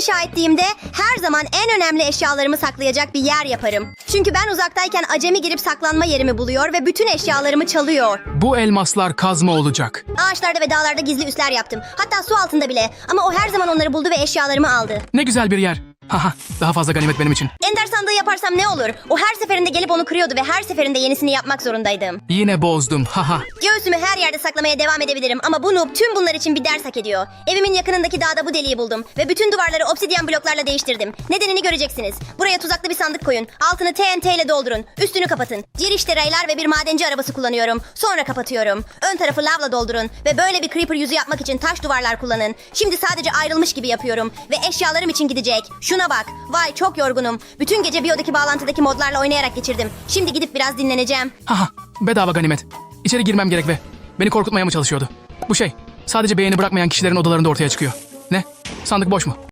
inşa ettiğimde her zaman en önemli eşyalarımı saklayacak bir yer yaparım. Çünkü ben uzaktayken acemi girip saklanma yerimi buluyor ve bütün eşyalarımı çalıyor. Bu elmaslar kazma olacak. Ağaçlarda ve dağlarda gizli üsler yaptım. Hatta su altında bile. Ama o her zaman onları buldu ve eşyalarımı aldı. Ne güzel bir yer. Haha daha fazla ganimet benim için. Ender yaparsam ne olur? O her seferinde gelip onu kırıyordu ve her seferinde yenisini yapmak zorundaydım. Yine bozdum. Haha. Göğsümü her yerde saklamaya devam edebilirim ama bu noob tüm bunlar için bir ders hak ediyor. Evimin yakınındaki dağda bu deliği buldum ve bütün duvarları obsidyen bloklarla değiştirdim. Nedenini göreceksiniz. Buraya tuzaklı bir sandık koyun. Altını TNT ile doldurun. Üstünü kapatın. Girişte raylar ve bir madenci arabası kullanıyorum. Sonra kapatıyorum. Ön tarafı lavla doldurun ve böyle bir creeper yüzü yapmak için taş duvarlar kullanın. Şimdi sadece ayrılmış gibi yapıyorum ve eşyalarım için gidecek. Şuna bak. Vay çok yorgunum. Bütün gece biyodaki bağlantıdaki modlarla oynayarak geçirdim. Şimdi gidip biraz dinleneceğim. Haha. Bedava ganimet. İçeri girmem gerek ve beni korkutmaya mı çalışıyordu? Bu şey sadece beğeni bırakmayan kişilerin odalarında ortaya çıkıyor. Ne? Sandık boş mu?